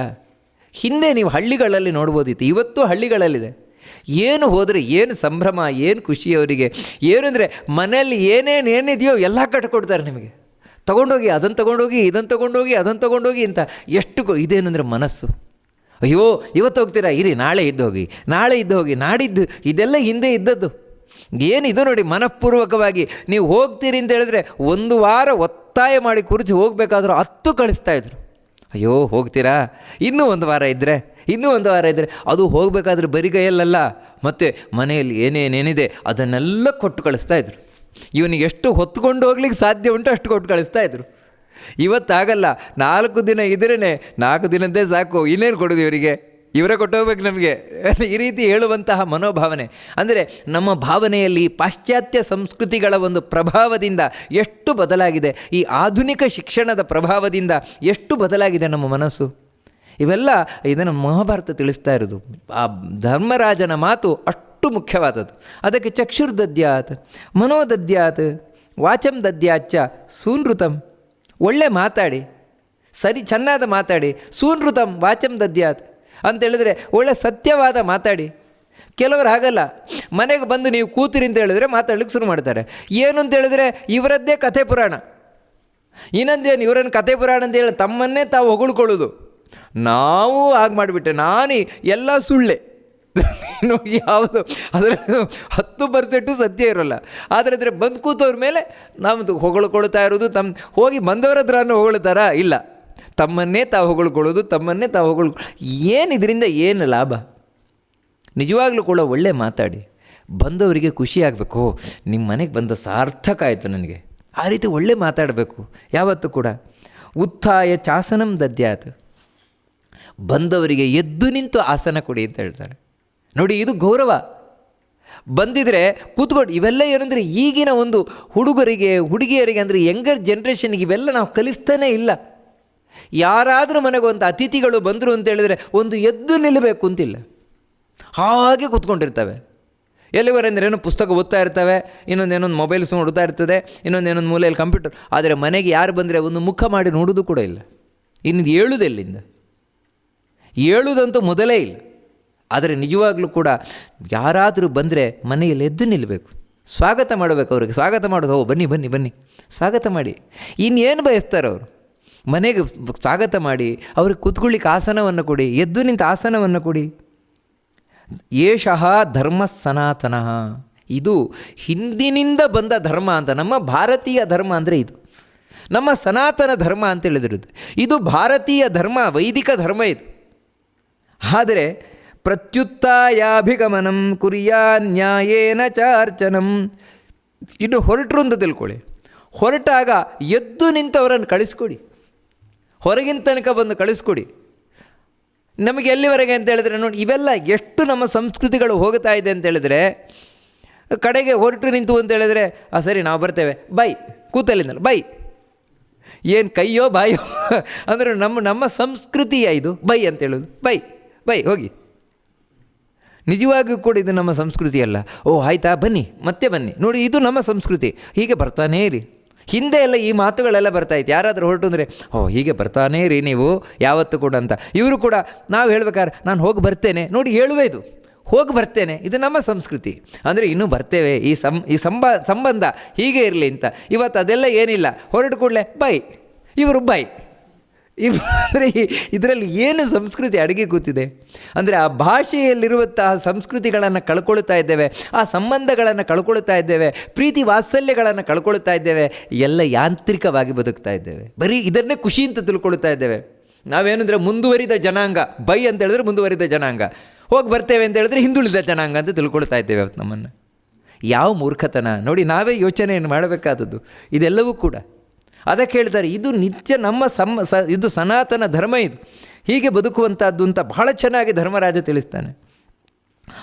ಹಿಂದೆ ನೀವು ಹಳ್ಳಿಗಳಲ್ಲಿ ನೋಡ್ಬೋದಿತ್ತು. ಇವತ್ತು ಹಳ್ಳಿಗಳಲ್ಲಿದೆ. ಏನು ಹೋದರೆ ಏನು ಸಂಭ್ರಮ, ಏನು ಖುಷಿ ಅವರಿಗೆ? ಏನು ಅಂದರೆ ಮನೆಯಲ್ಲಿ ಏನೇನು ಏನಿದೆಯೋ ಎಲ್ಲ ಕಟ್ಕೊಡ್ತಾರೆ ನಿಮಗೆ. ತೊಗೊಂಡೋಗಿ ಅದನ್ನು ತೊಗೊಂಡೋಗಿ ಇದನ್ನು ತೊಗೊಂಡೋಗಿ ಅದನ್ನು ತೊಗೊಂಡೋಗಿ ಅಂತ ಎಷ್ಟು ಇದೇನಂದರೆ ಮನಸ್ಸು. ಅಯ್ಯೋ, ಇವತ್ತು ಹೋಗ್ತೀರಾ? ಇರಿ, ನಾಳೆ ಇದ್ದೋಗಿ. ನಾಳೆ ಇದ್ದೋಗಿ, ನಾಡಿದ್ದು, ಇದೆಲ್ಲ ಹಿಂದೆ ಇದ್ದದ್ದು. ಏನಿದು ನೋಡಿ, ಮನಃಪೂರ್ವಕವಾಗಿ ನೀವು ಹೋಗ್ತೀರಿ ಅಂತ ಹೇಳಿದ್ರೆ ಒಂದು ವಾರ ಒತ್ತಾಯ ಮಾಡಿ ಕುರಿತು ಹೋಗಬೇಕಾದ್ರೂ ಹತ್ತು ಕಳಿಸ್ತಾ ಇದ್ರು. ಅಯ್ಯೋ, ಹೋಗ್ತೀರಾ? ಇನ್ನೂ ಒಂದು ವಾರ ಇದ್ದರೆ ಇನ್ನೂ ಒಂದು ವಾರ ಇದ್ದರೆ ಅದು ಹೋಗಬೇಕಾದ್ರೆ ಬರಿಗೈಯಲ್ಲಲ್ಲ ಮತ್ತು ಮನೆಯಲ್ಲಿ ಏನೇನೇನಿದೆ ಅದನ್ನೆಲ್ಲ ಕೊಟ್ಟು ಕಳಿಸ್ತಾ ಇದ್ರು. ಇವನಿಗೆ ಎಷ್ಟು ಹೊತ್ಕೊಂಡು ಹೋಗ್ಲಿಕ್ಕೆ ಸಾಧ್ಯ ಉಂಟು ಅಷ್ಟು ಕೊಟ್ಟು ಕಳಿಸ್ತಾ ಇದ್ರು. ಇವತ್ತಾಗಲ್ಲ, ನಾಲ್ಕು ದಿನ ಇದ್ರೇ ನಾಲ್ಕು ದಿನದ್ದೇ ಸಾಕು, ಇನ್ನೇನು ಕೊಡೋದು ಇವರಿಗೆ? ಇವರೇ ಕೊಟ್ಟೋಗ್ಬೇಕು ನಮಗೆ. ಈ ರೀತಿ ಹೇಳುವಂತಹ ಮನೋಭಾವನೆ. ಅಂದರೆ ನಮ್ಮ ಭಾವನೆಯಲ್ಲಿ ಪಾಶ್ಚಾತ್ಯ ಸಂಸ್ಕೃತಿಗಳ ಒಂದು ಪ್ರಭಾವದಿಂದ ಎಷ್ಟು ಬದಲಾಗಿದೆ, ಈ ಆಧುನಿಕ ಶಿಕ್ಷಣದ ಪ್ರಭಾವದಿಂದ ಎಷ್ಟು ಬದಲಾಗಿದೆ ನಮ್ಮ ಮನಸ್ಸು? ಇವೆಲ್ಲ ಇದನ್ನು ಮಹಾಭಾರತ ತಿಳಿಸ್ತಾ ಇರೋದು. ಆ ಧರ್ಮರಾಜನ ಮಾತು ಅಷ್ಟು ಮುಖ್ಯವಾದದ್ದು. ಅದಕ್ಕೆ ಚಕ್ಷುರ್ದದ್ಯಾತ್, ಮನೋದದ್ಯಾತ್, ವಾಚಂ ದದ್ಯಾಚ ಸೂನೃತಂ ಒಳ್ಳೆ ಮಾತಾಡಿ. ಸರಿ, ಚೆನ್ನಾದ ಮಾತಾಡಿ. ಸೂನೃತಂ ವಾಚಂ ದದ್ಯಾತ್ ಅಂತೇಳಿದರೆ ಒಳ್ಳೆ ಸತ್ಯವಾದ ಮಾತಾಡಿ. ಕೆಲವರು ಹಾಗಲ್ಲ. ಮನೆಗೆ ಬಂದು ನೀವು ಕೂತಿರಿ ಅಂತ ಹೇಳಿದ್ರೆ ಮಾತಾಡ್ಲಿಕ್ಕೆ ಶುರು ಮಾಡ್ತಾರೆ. ಏನು ಅಂತ ಹೇಳಿದ್ರೆ ಇವರದ್ದೇ ಕಥೆ ಪುರಾಣ. ಇನ್ನೊಂದೇನು, ಇವರನ್ನು ಕಥೆ ಪುರಾಣ ಅಂತ ಹೇಳಿ ತಮ್ಮನ್ನೇ ತಾವು ಹೊಗಳ್ಕೊಳ್ಳೋದು. ನಾವು ಹಾಗೆ ಮಾಡಿಬಿಟ್ಟೆ, ನಾನೇ ಎಲ್ಲ ಸುಳ್ಳೆ. ಏನು ಯಾವುದು ಅದರ ಹತ್ತು ಪರ್ಸೆಂಟು ಸತ್ಯ ಇರೋಲ್ಲ. ಆದರೆ ಅದರ ಬಂದು ಕೂತವ್ರ ಮೇಲೆ ನಮ್ಮದು ಹೊಗಳ್ಕೊಳ್ತಾ ಇರೋದು ತಮ್ಮ ಹೋಗಿ ಬಂದವರ ಹತ್ರನೂ ಹೊಗಳ್ತಾರಾ? ಇಲ್ಲ. ತಮ್ಮನ್ನೇ ತಾವು ಹೊಗಳ್ಕೊಳ್ಳೋದು, ತಮ್ಮನ್ನೇ ತಾವು ಹೊಗಳ್ ಏನು ಇದರಿಂದ ಏನು ಲಾಭ? ನಿಜವಾಗ್ಲೂ ಕೂಡ ಒಳ್ಳೆ ಮಾತಾಡಿ. ಬಂದವರಿಗೆ ಖುಷಿ ಆಗಬೇಕು. ನಿಮ್ಮ ಮನೆಗೆ ಬಂದ ಸಾರ್ಥಕ ಆಯಿತು ನನಗೆ. ಆ ರೀತಿ ಒಳ್ಳೆ ಮಾತಾಡಬೇಕು, ಯಾವತ್ತೂ ಕೂಡ. ಉತ್ಥಾಯ ಚಾಸನಂ ದದ್ಯಾತ್. ಬಂದವರಿಗೆ ಎದ್ದು ನಿಂತು ಆಸನ ಕೊಡಿ ಅಂತ ಹೇಳ್ತಾರೆ. ನೋಡಿ, ಇದು ಗೌರವ. ಬಂದಿದ್ರೆ ಕೂತ್ಕೊಂಡು ಇವೆಲ್ಲ ಏನಂದರೆ ಈಗಿನ ಒಂದು ಹುಡುಗರಿಗೆ, ಹುಡುಗಿಯರಿಗೆ ಅಂದರೆ ಯಂಗರ್ ಜನ್ರೇಷನ್ಗೆ ಇವೆಲ್ಲ ನಾವು ಕಲಿಸ್ತಾನೇ ಇಲ್ಲ. ಯಾರಾದರೂ ಮನೆಗೆ ಒಂದು ಅತಿಥಿಗಳು ಬಂದರು ಅಂತ ಹೇಳಿದ್ರೆ ಒಂದು ಎದ್ದು ನಿಲ್ಲಬೇಕು ಅಂತಿಲ್ಲ. ಹಾಗೆ ಕೂತ್ಕೊಂಡಿರ್ತವೆ. ಎಲ್ಲಿವರೆಂದ್ರೆ ಏನೋ ಪುಸ್ತಕ ಓದ್ತಾ ಇರ್ತವೆ, ಇನ್ನೊಂದು ಏನೊಂದು ಮೊಬೈಲ್ಸ್ ನೋಡ್ತಾ ಇರ್ತದೆ, ಇನ್ನೊಂದು ಏನೊಂದು ಮೂಲೆಯಲ್ಲಿ ಕಂಪ್ಯೂಟರ್ ಆದರೆ ಮನೆಗೆ ಯಾರು ಬಂದರೆ ಒಂದು ಮುಖ ಮಾಡಿ ನೋಡೋದು ಕೂಡ ಇಲ್ಲ. ಇನ್ನು ಏಳುದೆಲ್ಲಿಂದ ಏಳುದಂತೂ ಮೊದಲೇ ಇಲ್ಲ. ಆದರೆ ನಿಜವಾಗ್ಲೂ ಕೂಡ ಯಾರಾದರೂ ಬಂದರೆ ಮನೆಯಲ್ಲಿ ಎದ್ದು ನಿಲ್ಲಬೇಕು ಸ್ವಾಗತ ಮಾಡಬೇಕು ಅವ್ರಿಗೆ. ಸ್ವಾಗತ ಮಾಡೋದು ಓ, ಬನ್ನಿ ಬನ್ನಿ ಬನ್ನಿ. ಸ್ವಾಗತ ಮಾಡಿ. ಇನ್ನೇನು ಬಯಸ್ತಾರೆ ಅವರು? ಮನೆಗೆ ಸ್ವಾಗತ ಮಾಡಿ, ಅವ್ರಿಗೆ ಕೂತ್ಕೊಳ್ಳಿಕ್ಕೆ ಆಸನವನ್ನು ಕೊಡಿ, ಎದ್ದು ನಿಂತ ಆಸನವನ್ನು ಕೊಡಿ. ಏಷಃ ಧರ್ಮ ಸನಾತನ. ಇದು ಹಿಂದಿನಿಂದ ಬಂದ ಧರ್ಮ ಅಂತ. ನಮ್ಮ ಭಾರತೀಯ ಧರ್ಮ ಅಂದರೆ ಇದು. ನಮ್ಮ ಸನಾತನ ಧರ್ಮ ಅಂತ ಇದು ಭಾರತೀಯ ಧರ್ಮ, ವೈದಿಕ ಧರ್ಮ ಇದು. ಆದರೆ ಪ್ರತ್ಯುತ್ತಾಯಾಭಿಗಮನಂ ಕುರಿಯಾ ನ್ಯಾಯೇನ ಚಾರ್ಚನಂ. ಇನ್ನು ಹೊರಟರು ಅಂತ ತಿಳ್ಕೊಳ್ಳಿ. ಹೊರಟಾಗ ಎದ್ದು ನಿಂತವರನ್ನು ಕಳಿಸ್ಕೊಡಿ. ಹೊರಗಿನ ತನಕ ಬಂದು ಕಳಿಸ್ಕೊಡಿ. ನಮಗೆ ಎಲ್ಲಿವರೆಗೆ ಅಂತ ಹೇಳಿದ್ರೆ ನೋಡಿ, ಇವೆಲ್ಲ ಎಷ್ಟು ನಮ್ಮ ಸಂಸ್ಕೃತಿಗಳು ಹೋಗ್ತಾ ಇದೆ ಅಂತ ಹೇಳಿದ್ರೆ, ಕಡೆಗೆ ಹೊರಟು ನಿಂತು ಅಂತ ಹೇಳಿದ್ರೆ, ಆ, ಸರಿ, ನಾವು ಬರ್ತೇವೆ. ಬೈ. ಕೂತಲ್ಲಿಂದಲ್ಲ ಬೈ. ಏನು ಕೈಯೋ ಬಾಯೋ? ಅಂದರೆ ನಮ್ಮ ನಮ್ಮ ಸಂಸ್ಕೃತಿಯ ಇದು. ಬೈ ಅಂತ ಹೇಳೋದು. ಬೈ. ಬೈ, ಹೋಗಿ. ನಿಜವಾಗಿಯೂ ಕೂಡ ಇದು ನಮ್ಮ ಸಂಸ್ಕೃತಿ ಅಲ್ಲ. ಓ, ಆಯ್ತಾ? ಬನ್ನಿ, ಮತ್ತೆ ಬನ್ನಿ. ನೋಡಿ, ಇದು ನಮ್ಮ ಸಂಸ್ಕೃತಿ. ಹೀಗೆ ಬರ್ತಾನೇ ಇರಿ. ಹಿಂದೆ ಎಲ್ಲ ಈ ಮಾತುಗಳೆಲ್ಲ ಬರ್ತಾ ಇತ್ತು. ಯಾರಾದರೂ ಹೊರಟು ಅಂದರೆ, ಓ, ಹೀಗೆ ಬರ್ತಾನೇ ಇರಿ ನೀವು, ಯಾವತ್ತೂ ಕೂಡ ಅಂತ. ಇವರು ಕೂಡ, ನಾವು ಹೇಳ್ಬೇಕಾದ್ರೆ, ನಾನು ಹೋಗಿ ಬರ್ತೇನೆ. ನೋಡಿ, ಹೇಳುವೆ ಇದು. ಹೋಗಿ ಬರ್ತೇನೆ. ಇದು ನಮ್ಮ ಸಂಸ್ಕೃತಿ. ಅಂದರೆ ಇನ್ನೂ ಬರ್ತೇವೆ. ಈ ಸಂ, ಈ ಸಂಬ, ಸಂಬಂಧ ಹೀಗೆ ಇರಲಿ ಅಂತ. ಇವತ್ತು ಅದೆಲ್ಲ ಏನಿಲ್ಲ. ಹೊರಟು ಕೂಡಲೇ, ಬೈ. ಇವರು, ಬೈ. ಇವ್ ಅಂದರೆ ಇದರಲ್ಲಿ ಏನು ಸಂಸ್ಕೃತಿ ಅಡುಗೆ ಕೂತಿದೆ? ಅಂದರೆ ಆ ಭಾಷೆಯಲ್ಲಿರುವಂತಹ ಸಂಸ್ಕೃತಿಗಳನ್ನು ಕಳ್ಕೊಳ್ತಾ ಇದ್ದೇವೆ, ಆ ಸಂಬಂಧಗಳನ್ನು ಕಳ್ಕೊಳ್ತಾ ಇದ್ದೇವೆ, ಪ್ರೀತಿ ವಾತ್ಸಲ್ಯಗಳನ್ನು ಕಳ್ಕೊಳ್ತಾ ಇದ್ದೇವೆ, ಎಲ್ಲ ಯಾಂತ್ರಿಕವಾಗಿ ಬದುಕ್ತಾ ಇದ್ದೇವೆ. ಬರೀ ಇದನ್ನೇ ಖುಷಿ ಅಂತ ತಿಳ್ಕೊಳ್ತಾ ಇದ್ದೇವೆ. ನಾವೇನಂದರೆ ಮುಂದುವರಿದ ಜನಾಂಗ, ಬೈ ಅಂತ ಹೇಳಿದ್ರೆ ಮುಂದುವರಿದ ಜನಾಂಗ. ಹೋಗಿ ಬರ್ತೇವೆ ಅಂತ ಹೇಳಿದ್ರೆ ಹಿಂದುಳಿದ ಜನಾಂಗ ಅಂತ ತಿಳ್ಕೊಳ್ತಾ ಇದ್ದೇವೆ ಅವತ್ತು ನಮ್ಮನ್ನು. ಯಾವ ಮೂರ್ಖತನ? ನೋಡಿ, ನಾವೇ ಯೋಚನೆಯನ್ನು ಮಾಡಬೇಕಾದದ್ದು. ಇದೆಲ್ಲವೂ ಕೂಡ. ಅದಕ್ಕೆ ಹೇಳ್ತಾರೆ, ಇದು ನಿತ್ಯ ನಮ್ಮ ಸಮ್ಮ ಸ, ಇದು ಸನಾತನ ಧರ್ಮ ಇದು. ಹೀಗೆ ಬದುಕುವಂಥದ್ದು ಅಂತ ಬಹಳ ಚೆನ್ನಾಗಿ ಧರ್ಮರಾಜ ತಿಳಿಸ್ತಾನೆ.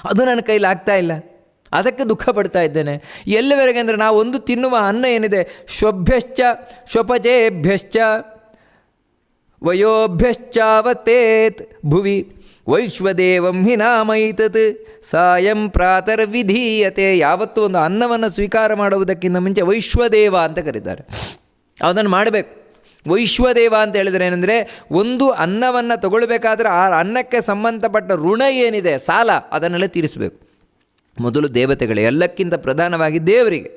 ಅದು ನನ್ನ ಕೈಲಿ ಆಗ್ತಾ ಇಲ್ಲ. ಅದಕ್ಕೆ ದುಃಖ ಪಡ್ತಾ ಇದ್ದೇನೆ. ಎಲ್ಲಿವರೆಗೆ ಅಂದರೆ ನಾವು ಒಂದು ತಿನ್ನುವ ಅನ್ನ ಏನಿದೆ? ಶೊಭ್ಯಶ್ಚ ಶ್ವಪಜೇಭ್ಯಶ್ಚ ವಯೋಭ್ಯಶ್ಚಾವತೇತ್ ಭುವಿ ವೈಶ್ವದೇವಂ ಹಿ ನಾಮೈತತ್ ಸಾಯಂ ಪ್ರಾತರ್ವಿಧೀಯತೆ ಯಾವತ್ತೂ ಒಂದು ಅನ್ನವನ್ನು ಸ್ವೀಕಾರ ಮಾಡುವುದಕ್ಕಿಂತ ಮುಂಚೆ ವೈಶ್ವದೇವ ಅಂತ ಕರೀತಾರೆ. ಅದನ್ನು ಮಾಡಬೇಕು. ವೈಶ್ವದೇವ ಅಂತ ಹೇಳಿದ್ರೆ ಏನಂದರೆ, ಒಂದು ಅನ್ನವನ್ನು ತಗೊಳ್ಬೇಕಾದ್ರೆ ಆ ಅನ್ನಕ್ಕೆ ಸಂಬಂಧಪಟ್ಟ ಋಣ ಏನಿದೆ, ಸಾಲ, ಅದನ್ನೆಲ್ಲ ತೀರಿಸಬೇಕು. ಮೊದಲು ದೇವತೆಗಳೇ, ಎಲ್ಲಕ್ಕಿಂತ ಪ್ರಧಾನವಾಗಿ ದೇವರಿಗೆ.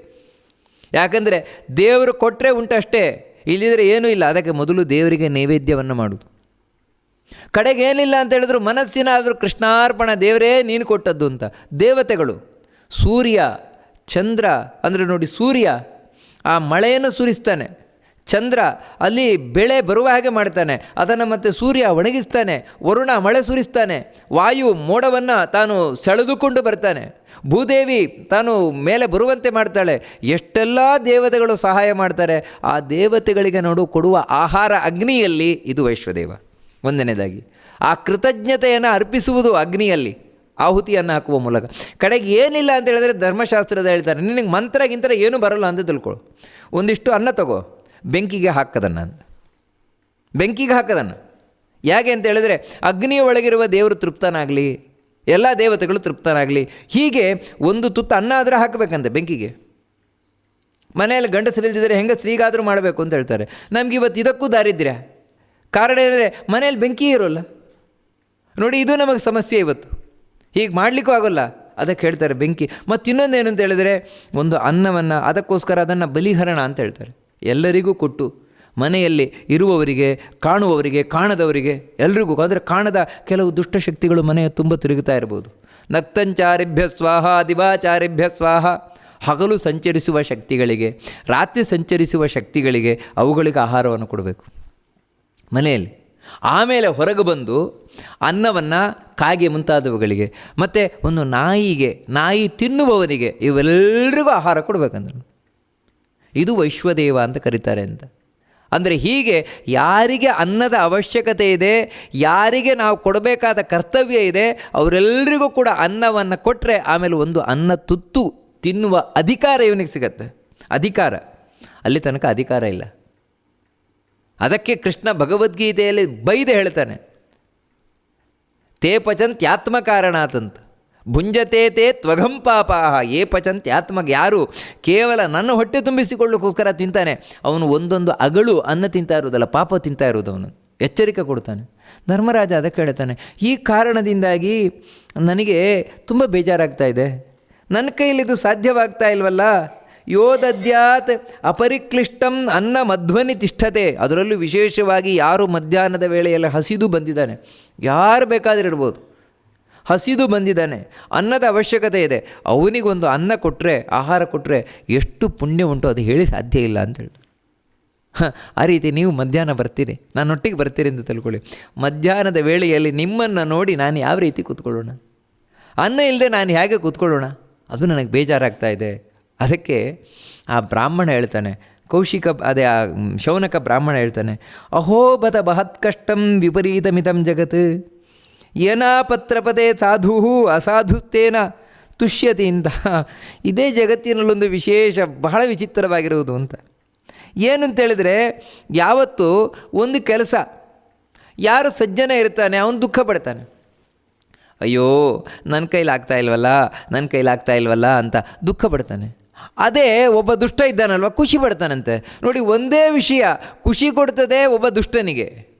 ಯಾಕಂದರೆ, ದೇವರು ಕೊಟ್ಟರೆ ಉಂಟಷ್ಟೇ ಇಲ್ಲಿದ್ರೆ ಏನೂ ಇಲ್ಲ. ಅದಕ್ಕೆ ಮೊದಲು ದೇವರಿಗೆ ನೈವೇದ್ಯವನ್ನು ಮಾಡುವುದು ಕಡೆಗೆ ಏನಿಲ್ಲ ಅಂತ ಹೇಳಿದ್ರು, ಮನಸ್ಸಿನ ಆದರೂ ಕೃಷ್ಣಾರ್ಪಣ, ದೇವರೇ ನೀನು ಕೊಟ್ಟದ್ದು ಅಂತ. ದೇವತೆಗಳು, ಸೂರ್ಯ, ಚಂದ್ರ, ಅಂದರೆ ನೋಡಿ ಸೂರ್ಯ, ಆ ಮಳೆಯನ್ನು ಸುರಿಸ್ತಾನೆ. ಚಂದ್ರ ಅಲ್ಲಿ ಬೆಳೆ ಬರುವ ಹಾಗೆ ಮಾಡ್ತಾನೆ. ಅದನ್ನು ಮತ್ತೆ ಸೂರ್ಯ ಒಣಗಿಸ್ತಾನೆ. ವರುಣ ಮಳೆ ಸುರಿಸ್ತಾನೆ. ವಾಯು ಮೋಡವನ್ನು ತಾನು ಸೆಳೆದುಕೊಂಡು ಬರ್ತಾನೆ. ಭೂದೇವಿ ತಾನು ಮೇಲೆ ಬರುವಂತೆ ಮಾಡ್ತಾಳೆ. ಎಷ್ಟೆಲ್ಲ ದೇವತೆಗಳು ಸಹಾಯ ಮಾಡ್ತಾರೆ. ಆ ದೇವತೆಗಳಿಗೆ ನೋಡು, ಕೊಡುವ ಆಹಾರ ಅಗ್ನಿಯಲ್ಲಿ ಇದು ವೈಶ್ವದೇವ. ಒಂದನೇದಾಗಿ, ಆ ಕೃತಜ್ಞತೆಯನ್ನು ಅರ್ಪಿಸುವುದು ಅಗ್ನಿಯಲ್ಲಿ, ಆಹುತಿಯನ್ನು ಹಾಕುವ ಮೂಲಕ. ಕಡೆಗೆ ಏನಿಲ್ಲ ಅಂತ ಹೇಳಿದ್ರೆ ಧರ್ಮಶಾಸ್ತ್ರದ ಹೇಳ್ತಾರೆ. ನಿನಗೆ ಮಂತ್ರ ಗಿಂತರ ಏನೂ ಬರಲ್ಲ ಅಂತ ತಿಳ್ಕೊಳ್ಳು ಒಂದಿಷ್ಟು ಅನ್ನ ತಗೋ. ಬೆಂಕಿಗೆ ಹಾಕದನ್ನ ಬೆಂಕಿಗೆ ಹಾಕದನ್ನು. ಯಾಕೆ ಅಂತ ಹೇಳಿದ್ರೆ ಅಗ್ನಿಯ ಒಳಗಿರುವ ದೇವರು ತೃಪ್ತನಾಗಲಿ, ಎಲ್ಲ ದೇವತೆಗಳು ತೃಪ್ತನಾಗಲಿ, ಹೀಗೆ ಒಂದು ತುತ್ತು ಅನ್ನ ಆದರೆ ಹಾಕಬೇಕಂತೆ ಬೆಂಕಿಗೆ. ಮನೆಯಲ್ಲಿ ಗಂಡಸರಿಲ್ದಿದ್ದರೆ ಹೆಂಗೆ ಸ್ತ್ರೀಗಾದರೂ ಮಾಡಬೇಕು ಅಂತ ಹೇಳ್ತಾರೆ. ನಮ್ಗೆ ಇವತ್ತು ಇದಕ್ಕೂ ದಾರಿದ್ರ್ಯ. ಕಾರಣ ಏನಂದರೆ ಮನೆಯಲ್ಲಿ ಬೆಂಕಿ ಇರೋಲ್ಲ. ನೋಡಿ, ಇದು ನಮಗೆ ಸಮಸ್ಯೆ ಇವತ್ತು. ಹೀಗೆ ಮಾಡಲಿಕ್ಕೂ ಆಗೋಲ್ಲ. ಅದಕ್ಕೆ ಹೇಳ್ತಾರೆ ಬೆಂಕಿ. ಮತ್ತು ಇನ್ನೊಂದು ಏನು ಅಂತ ಹೇಳಿದರೆ ಒಂದು ಅನ್ನವನ್ನು, ಅದಕ್ಕೋಸ್ಕರ ಅದನ್ನು ಬಲಿಹರಣ ಅಂತ ಹೇಳ್ತಾರೆ. ಎಲ್ಲರಿಗೂ ಕೊಟ್ಟು ಮನೆಯಲ್ಲಿ ಇರುವವರಿಗೆ, ಕಾಣುವವರಿಗೆ, ಕಾಣದವರಿಗೆ, ಎಲ್ರಿಗೂ ಅಂದರೆ ಕಾಣದ ಕೆಲವು ದುಷ್ಟಶಕ್ತಿಗಳು ಮನೆಯ ತುಂಬ ತಿರುಗುತ್ತಾ ಇರ್ಬೋದು. ನಕ್ತಂಚಾರಿಭ್ಯ ಸ್ವಾಹ, ದಿವಾಚಾರಿಭ್ಯ ಸ್ವಾಹ. ಹಗಲು ಸಂಚರಿಸುವ ಶಕ್ತಿಗಳಿಗೆ, ರಾತ್ರಿ ಸಂಚರಿಸುವ ಶಕ್ತಿಗಳಿಗೆ ಅವುಗಳಿಗೆ ಆಹಾರವನ್ನು ಕೊಡಬೇಕು. ಮನೆಯಲ್ಲಿ ಆಮೇಲೆ ಹೊರಗೆ ಬಂದು ಅನ್ನವನ್ನು ಕಾಗೆ ಮುಂತಾದವುಗಳಿಗೆ, ಮತ್ತು ಒಂದು ನಾಯಿಗೆ, ನಾಯಿ ತಿನ್ನುವವನಿಗೆ ಇವೆಲ್ಲರಿಗೂ ಆಹಾರ ಕೊಡಬೇಕಂದ್ರೆ. ಇದು ವೈಶ್ವದೇವ ಅಂತ ಕರೀತಾರೆ ಅಂತ. ಅಂದರೆ ಹೀಗೆ ಯಾರಿಗೆ ಅನ್ನದ ಅವಶ್ಯಕತೆ ಇದೆ, ಯಾರಿಗೆ ನಾವು ಕೊಡಬೇಕಾದ ಕರ್ತವ್ಯ ಇದೆ ಅವರೆಲ್ಲರಿಗೂ ಕೂಡ ಅನ್ನವನ್ನು ಕೊಟ್ಟರೆ ಆಮೇಲೆ ಒಂದು ಅನ್ನ ತುತ್ತು ತಿನ್ನುವ ಅಧಿಕಾರ ಇವನಿಗೆ ಸಿಗತ್ತೆ. ಅಧಿಕಾರ. ಅಲ್ಲಿ ತನಕ ಅಧಿಕಾರ ಇಲ್ಲ. ಅದಕ್ಕೆ ಕೃಷ್ಣ ಭಗವದ್ಗೀತೆಯಲ್ಲಿ ಬೈದೆ ಹೇಳ್ತಾನೆ, ತೇ ಪಚಂತ್ ಆತ್ಮಕಾರಣಾತಂತ ಭುಂಜತೆ ತ್ವಗಂ ಪಾಪಾಹ. ಏ ಪಚಂತೆ, ಆತ್ಮಗ ಯಾರು ಕೇವಲ ನನ್ನ ಹೊಟ್ಟೆ ತುಂಬಿಸಿಕೊಳ್ಳೋಕ್ಕೋಸ್ಕರ ತಿಂತಾನೆ, ಅವನು ಒಂದೊಂದು ಅಗಳು ಅನ್ನ ತಿಂತಾ ಇರೋದಲ್ಲ ಪಾಪ ತಿಂತಾ ಇರೋದು ಅವನು. ಎಚ್ಚರಿಕೆ ಕೊಡ್ತಾನೆ. ಧರ್ಮರಾಜ ಅದಕ್ಕೆ ಹೇಳ್ತಾನೆ ಈ ಕಾರಣದಿಂದಾಗಿ ನನಗೆ ತುಂಬ ಬೇಜಾರಾಗ್ತಾ ಇದೆ. ನನ್ನ ಕೈಯಲ್ಲಿ ಇದು ಸಾಧ್ಯವಾಗ್ತಾ ಇಲ್ವಲ್ಲ? ಯೋದದ್ಯಾತ್ ಅಪರಿಕ್ಲಿಷ್ಟಂ ಅನ್ನ ಮಧ್ವನಿ ತಿಷ್ಠತೆ. ಅದರಲ್ಲೂ ವಿಶೇಷವಾಗಿ ಯಾರು ಮಧ್ಯಾಹ್ನದ ವೇಳೆಯಲ್ಲಿ ಹಸಿದು ಬಂದಿದ್ದಾನೆ. ಯಾರು ಬೇಕಾದರೂ ಇರ್ಬೋದು. ಹಸಿದು ಬಂದಿದ್ದಾನೆ. ಅನ್ನದ ಅವಶ್ಯಕತೆ ಇದೆ. ಅವನಿಗೊಂದು ಅನ್ನ ಕೊಟ್ಟರೆ ಆಹಾರ ಕೊಟ್ಟರೆ ಎಷ್ಟು ಪುಣ್ಯ ಉಂಟು ಅದು ಹೇಳಿ ಸಾಧ್ಯ ಇಲ್ಲ ಅಂತ ಹೇಳಿ. ಹ, ಆ ರೀತಿ ನೀವು ಮಧ್ಯಾಹ್ನ ಬರ್ತೀರಿ. ನನ್ನೊಟ್ಟಿಗೆ ಬರ್ತೀರಿ ಅಂತ ತಿಳ್ಕೊಳ್ಳಿ. ಮಧ್ಯಾಹ್ನದ ವೇಳೆಯಲ್ಲಿ ನಿಮ್ಮನ್ನು ನೋಡಿ ನಾನು ಯಾವ ರೀತಿ ಕೂತ್ಕೊಳ್ಳೋಣ? ಅನ್ನ ಇಲ್ಲದೆ ನಾನು ಹೇಗೆ ಕೂತ್ಕೊಳ್ಳೋಣ? ಅದು ನನಗೆ ಬೇಜಾರಾಗ್ತಾ ಇದೆ. ಅದಕ್ಕೆ ಆ ಬ್ರಾಹ್ಮಣ ಹೇಳ್ತಾನೆ ಕೌಶಿಕ ಅದೇ ಆ ಶೌನಕ ಬ್ರಾಹ್ಮಣ ಹೇಳ್ತಾನೆ ಅಹೋಬತ ಬಹತ್ ಕಷ್ಟಂ ವಿಪರೀತಮಿತಂ ಜಗತ್. ಏನಾಪತ್ರಪದೇ ಸಾಧು ಅಸಾಧುಸ್ತೇನ ತುಷ್ಯತಿ ಅಂತ ಇದೇ ಜಗತ್ತಿನಲ್ಲೊಂದು ವಿಶೇಷ, ಬಹಳ ವಿಚಿತ್ರವಾಗಿರುವುದು ಅಂತ. ಏನು ಅಂತ ಹೇಳಿದರೆ, ಯಾವತ್ತು ಒಂದು ಕೆಲಸ, ಯಾರು ಸಜ್ಜನ ಇರ್ತಾನೆ, ಅವನು ದುಃಖ ಪಡ್ತಾನೆ. ಅಯ್ಯೋ ನನ್ನ ಕೈಲಾಗ್ತಾ ಇಲ್ವಲ್ಲ ನನ್ನ ಕೈಲಾಗ್ತಾ ಇಲ್ವಲ್ಲ ಅಂತ ದುಃಖ ಪಡ್ತಾನೆ. ಅದೇ ಒಬ್ಬ ದುಷ್ಟ ಇದ್ದಾನಲ್ವ, ಖುಷಿ ಪಡ್ತಾನಂತೆ. ನೋಡಿ, ಒಂದೇ ವಿಷಯ, ಖುಷಿ ಕೊಡ್ತದೆ ಒಬ್ಬ ದುಷ್ಟನಿಗೆ.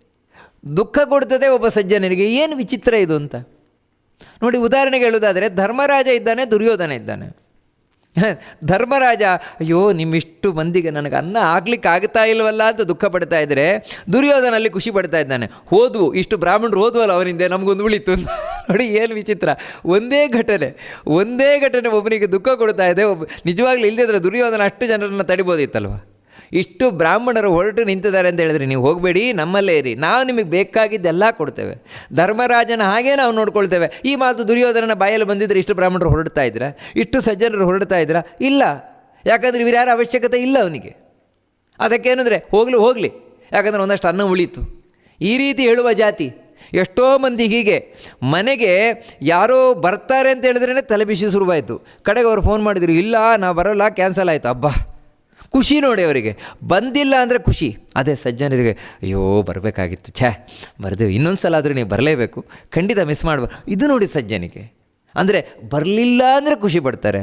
ದುಃಖ ಕೊಡ್ತದೆ ಒಬ್ಬ ಸಜ್ಜನನಿಗೆ. ಏನು ವಿಚಿತ್ರ ಇದು ಅಂತ? ನೋಡಿ, ಉದಾಹರಣೆಗೆ ಹೇಳೋದಾದರೆ ಧರ್ಮರಾಜ ಇದ್ದಾನೆ, ದುರ್ಯೋಧನ ಇದ್ದಾನೆ. ಧರ್ಮರಾಜ, ಅಯ್ಯೋ, ನಿಮ್ಮಿಷ್ಟು ಮಂದಿಗೆ ನನಗೆ ಅನ್ನ ಆಗ್ಲಿಕ್ಕೆ ಆಗ್ತಾ ಇಲ್ವಲ್ಲ ಅಂತ ದುಃಖ ಪಡ್ತಾ ಇದ್ದರೆ ದುರ್ಯೋಧನಲ್ಲಿ ಖುಷಿ ಪಡ್ತಾ ಇದ್ದಾನೆ. ಹೋದ್ವು, ಇಷ್ಟು ಬ್ರಾಹ್ಮಣರು ಹೋದ್ವಲ್ಲ ಅವನಿಂದೆ ನಮಗೊಂದು ಉಳಿತು. ನೋಡಿ, ಏನು ವಿಚಿತ್ರ. ಒಂದೇ ಘಟನೆ ಒಂದೇ ಘಟನೆ ಒಬ್ಬನಿಗೆ ದುಃಖ ಕೊಡ್ತಾ ಇದೆ, ಒಬ್ಬ ನಿಜವಾಗ್ಲೂ ಇಲ್ಲದಿದ್ರೆ ದುರ್ಯೋಧನ ಅಷ್ಟು ಜನರನ್ನು ತಡಿಬೋದಿತ್ತಲ್ವ? ಇಷ್ಟು ಬ್ರಾಹ್ಮಣರು ಹೊರಟು ನಿಂತಿದ್ದಾರೆ ಅಂತ ಹೇಳಿದ್ರೆ ನೀವು ಹೋಗಬೇಡಿ, ನಮ್ಮಲ್ಲೇ ಇರಿ. ನಾವು ನಿಮಗೆ ಬೇಕಾಗಿದ್ದೆಲ್ಲ ಕೊಡ್ತೇವೆ. ಧರ್ಮರಾಜನ ಹಾಗೆ ನಾವು ನೋಡ್ಕೊಳ್ತೇವೆ. ಈ ಮಾತು ದುರ್ಯೋಧನನ ಬಾಯಲ್ಲಿ ಬಂದಿದ್ರೆ ಇಷ್ಟು ಬ್ರಾಹ್ಮಣರು ಹೊರಡ್ತಾ ಇದ್ರ? ಇಷ್ಟು ಸಜ್ಜನರು ಹೊರಡ್ತಾ ಇದ್ರ? ಇಲ್ಲ. ಯಾಕಂದರೆ ಇವ್ರು ಯಾರ ಅವಶ್ಯಕತೆ ಇಲ್ಲ ಅವನಿಗೆ. ಅದಕ್ಕೇನಂದರೆ ಹೋಗ್ಲಿ, ಹೋಗಲಿ. ಯಾಕಂದರೆ ಒಂದಷ್ಟು ಅನ್ನ ಉಳಿತು. ಈ ರೀತಿ ಹೇಳುವ ಜಾತಿ. ಎಷ್ಟೋ ಮಂದಿ ಹೀಗೆ ಮನೆಗೆ ಯಾರೋ ಬರ್ತಾರೆ ಅಂತ ಹೇಳಿದ್ರೇ ತಲೆಬಿಸಿ ಶುರುವಾಯಿತು. ಕಡೆಗೆ ಅವ್ರು ಫೋನ್ ಮಾಡಿದ್ರು, ಇಲ್ಲ, ನಾವು ಬರೋಲ್ಲ ಕ್ಯಾನ್ಸಲ್ ಆಯಿತು. ಅಬ್ಬಾ. ಖುಷಿ ನೋಡಿ ಅವರಿಗೆ. ಬಂದಿಲ್ಲ ಅಂದರೆ ಖುಷಿ. ಅದೇ ಸಜ್ಜನರಿಗೆ, ಅಯ್ಯೋ, ಬರಬೇಕಾಗಿತ್ತು. ಛೇ ಬರ್ದೇವು ಇನ್ನೊಂದು ಸಲ ಆದರೂ ನೀವು ಬರಲೇಬೇಕು. ಖಂಡಿತ ಮಿಸ್ ಮಾಡಬಾರ್ದು ಇದು ನೋಡಿ ಸಜ್ಜನಿಗೆ. ಅಂದರೆ ಬರಲಿಲ್ಲ ಅಂದರೆ ಖುಷಿ ಪಡ್ತಾರೆ.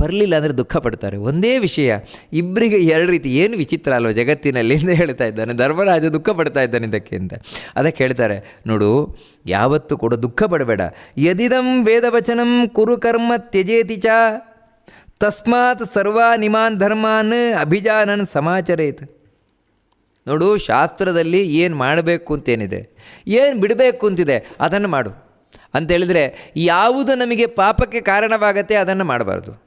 ಬರಲಿಲ್ಲ ಅಂದರೆ ದುಃಖ ಪಡ್ತಾರೆ. ಒಂದೇ ವಿಷಯ ಇಬ್ಬರಿಗೆ ಎರಡು ರೀತಿ ಏನು ವಿಚಿತ್ರ ಅಲ್ವ ಜಗತ್ತಿನಲ್ಲಿ ಎಂದು ಹೇಳ್ತಾ ಇದ್ದಾನೆ. ಧರ್ಮರಾಜ ದುಃಖ ಪಡ್ತಾ ಇದ್ದಾನೆ ಇದಕ್ಕೆ ಅಂತ. ಅದಕ್ಕೆ ಹೇಳ್ತಾರೆ, ನೋಡು, ಯಾವತ್ತೂ ಕೂಡ ದುಃಖ ಪಡಬೇಡ. ಯದಿದಂ ವೇದವಚನಂ ಕುರುಕರ್ಮ ತ್ಯಜೇತಿ ಚ ತಸ್ಮಾತ್ ಸರ್ವಾನಿಮಾನ್ ಧರ್ಮಾನ್ ಅಭಿಜಾನನ್ ಸಮಾಚರೇತ್. ನೋಡು, ಶಾಸ್ತ್ರದಲ್ಲಿ ಏನು ಮಾಡಬೇಕು ಅಂತೇನಿದೆ, ಏನು ಬಿಡಬೇಕು ಅಂತಿದೆ, ಅದನ್ನು ಮಾಡು. ಅಂತೇಳಿದರೆ, ಯಾವುದು ನಮಗೆ ಪಾಪಕ್ಕೆ ಕಾರಣವಾಗತ್ತೆ ಅದನ್ನು ಮಾಡಬಾರ್ದು.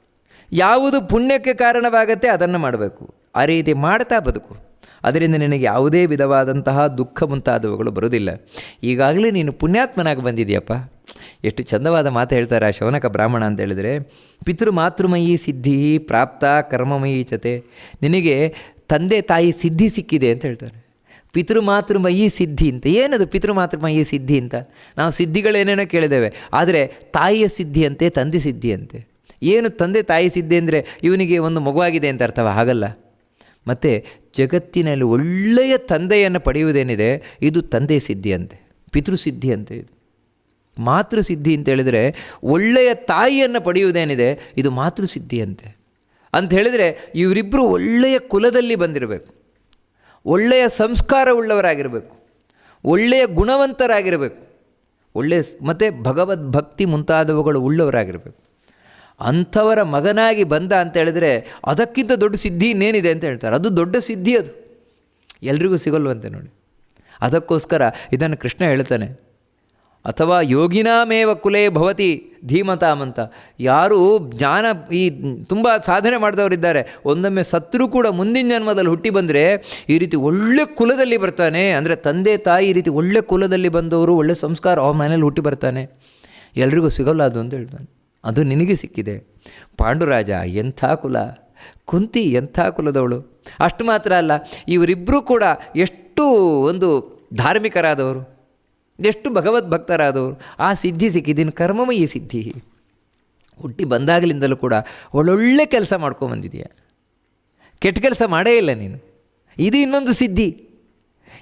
ಯಾವುದು ಪುಣ್ಯಕ್ಕೆ ಕಾರಣವಾಗತ್ತೆ ಅದನ್ನು ಮಾಡಬೇಕು. ಆ ರೀತಿ ಮಾಡ್ತಾ ಬದುಕು. ಅದರಿಂದ ನಿನಗೆ ಯಾವುದೇ ವಿಧವಾದಂತಹ ದುಃಖ ಮುಂತಾದವುಗಳು ಬರೋದಿಲ್ಲ ಈಗಾಗಲೇ ನೀನು ಪುಣ್ಯಾತ್ಮನಾಗಿ ಬಂದಿದೆಯಪ್ಪ. ಎಷ್ಟು ಚಂದವಾದ ಮಾತು ಹೇಳ್ತಾರೆ ಆ ಶೌನಕ ಬ್ರಾಹ್ಮಣ ಅಂತ ಹೇಳಿದರೆ, ಪಿತೃ ಮಾತೃಮಯಿ ಸಿದ್ಧಿ ಪ್ರಾಪ್ತ ಕರ್ಮಮಯಿ ಚತೆ. ನಿನಗೆ ತಂದೆ ತಾಯಿ ಸಿದ್ಧಿ ಸಿಕ್ಕಿದೆ ಅಂತ ಹೇಳ್ತಾರೆ. ಪಿತೃಮಾತೃಮಯಿ ಸಿದ್ಧಿ ಅಂತ. ಏನದು ಪಿತೃಮಾತೃಮಯಿ ಸಿದ್ಧಿ ಅಂತ? ನಾವು ಸಿದ್ಧಿಗಳೇನೇನೋ ಕೇಳಿದ್ದೇವೆ, ಆದರೆ ತಾಯಿಯ ಸಿದ್ಧಿಯಂತೆ ತಂದೆ ಸಿದ್ಧಿಯಂತೆ ಏನು ತಂದೆ ತಾಯಿ ಸಿದ್ಧಿ ಅಂದರೆ ಇವನಿಗೆ ಒಂದು ಮಗುವಾಗಿದೆ ಅಂತ ಅರ್ಥವ? ಹಾಗಲ್ಲ. ಮತ್ತು ಜಗತ್ತಿನಲ್ಲಿ ಒಳ್ಳೆಯ ತಂದೆಯನ್ನು ಪಡೆಯುವುದೇನಿದೆ? ಇದು ತಂದೆ ಸಿದ್ಧಿಯಂತೆ ಅಂತೆ ಪಿತೃಸಿದ್ಧಿ ಅಂತ ಇದು. ಮಾತೃಸಿದ್ಧಿ ಅಂತ ಹೇಳಿದರೆ ಒಳ್ಳೆಯ ತಾಯಿಯನ್ನು ಪಡೆಯುವುದೇನಿದೆ? ಇದು ಮಾತೃಸಿದ್ಧಿಯಂತೆ ಅಂತ. ಹೇಳಿದರೆ ಇವರಿಬ್ಬರು ಒಳ್ಳೆಯ ಕುಲದಲ್ಲಿ ಬಂದಿರಬೇಕು. ಒಳ್ಳೆಯ ಸಂಸ್ಕಾರ ಉಳ್ಳವರಾಗಿರಬೇಕು ಒಳ್ಳೆಯ ಗುಣವಂತರಾಗಿರಬೇಕು. ಒಳ್ಳೆಯ ಮತ್ತು ಭಗವದ್ ಭಕ್ತಿ ಮುಂತಾದವುಗಳು ಉಳ್ಳವರಾಗಿರಬೇಕು. ಅಂಥವರ ಮಗನಾಗಿ ಬಂದ ಅಂತ ಹೇಳಿದರೆ ಅದಕ್ಕಿಂತ ದೊಡ್ಡ ಸಿದ್ಧಿ ಇನ್ನೇನಿದೆ ಅಂತ ಹೇಳ್ತಾರೆ. ಅದು ದೊಡ್ಡ ಸಿದ್ಧಿ ಅದು. ಎಲ್ರಿಗೂ ಸಿಗಲ್ವಂತೆ ನೋಡಿ. ಅದಕ್ಕೋಸ್ಕರ ಇದನ್ನು ಕೃಷ್ಣ ಹೇಳ್ತಾನೆ. ಅಥವಾ ಯೋಗಿನಾಮೇವ ಕುಲೇ ಭವತಿ ಧೀಮತಾಮ್ ಅಂತ ಯಾರು ಜ್ಞಾನ ಈ ತುಂಬ ಸಾಧನೆ ಮಾಡಿದವರಿದ್ದಾರೆ. ಒಂದೊಮ್ಮೆ ಸತ್ರು ಕೂಡ ಮುಂದಿನ ಜನ್ಮದಲ್ಲಿ ಹುಟ್ಟಿ ಬಂದರೆ ಈ ರೀತಿ ಒಳ್ಳೆ ಕುಲದಲ್ಲಿ ಬರ್ತಾನೆ. ಅಂದರೆ ತಂದೆ, ತಾಯಿ ಈ ರೀತಿ ಒಳ್ಳೆ ಕುಲದಲ್ಲಿ ಬಂದವರು ಒಳ್ಳೆ ಸಂಸ್ಕಾರ ಅವ್ರ ಮನೇಲಿ ಹುಟ್ಟಿ ಬರ್ತಾನೆ. ಎಲ್ರಿಗೂ ಸಿಗೋಲ್ಲ ಅದು ಅಂತ ಹೇಳ್ತಾನೆ. ಅದು ನಿನಗೆ ಸಿಕ್ಕಿದೆ. ಪಾಂಡುರಾಜ, ಎಂಥ ಕುಲ? ಕುಂತಿ, ಎಂಥ ಕುಲದವಳು? ಅಷ್ಟು ಮಾತ್ರ ಅಲ್ಲ ಇವರಿಬ್ಬರೂ ಕೂಡ ಎಷ್ಟು ಒಂದು ಧಾರ್ಮಿಕರಾದವರು. ಎಷ್ಟು ಭಗವದ್ ಭಕ್ತರಾದವರು. ಆ ಸಿದ್ಧಿ ಸಿಕ್ಕಿದ್ದೀನಿ ಕರ್ಮಮಯಿ ಸಿದ್ಧಿ. ಹುಟ್ಟಿ ಬಂದಾಗಲಿಂದಲೂ ಕೂಡ ಒಳ್ಳೊಳ್ಳೆ ಕೆಲಸ ಮಾಡ್ಕೊಂಬಂದಿದೆಯಾ ಕೆಟ್ಟ ಕೆಲಸ ಮಾಡೇ ಇಲ್ಲ ನೀನು. ಇದು ಇನ್ನೊಂದು ಸಿದ್ಧಿ.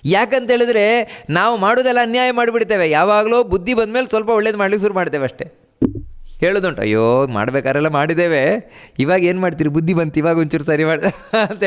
ಯಾಕಂತ ಹೇಳಿದ್ರೆ ನಾವು ಮಾಡೋದೆಲ್ಲ ಅನ್ಯಾಯ ಮಾಡಿಬಿಡ್ತೇವೆ. ಯಾವಾಗಲೂ ಬುದ್ಧಿ ಬಂದಮೇಲೆ ಸ್ವಲ್ಪ ಒಳ್ಳೇದು ಮಾಡ್ಲಿಕ್ಕೆ ಶುರು ಮಾಡ್ತೇವೆ ಅಷ್ಟೇ. ಹೇಳೋದುಂಟು ಅಯ್ಯೋ, ಮಾಡ್ಬೇಕಾರೆಲ್ಲ ಮಾಡಿದ್ದೇವೆ. ಇವಾಗ ಏನು ಮಾಡ್ತೀರಿ? ಬುದ್ಧಿ ಬಂತು, ಇವಾಗ ಒಂಚೂರು ಸರಿ ಮಾಡಿ ಅಂತೇಳಿ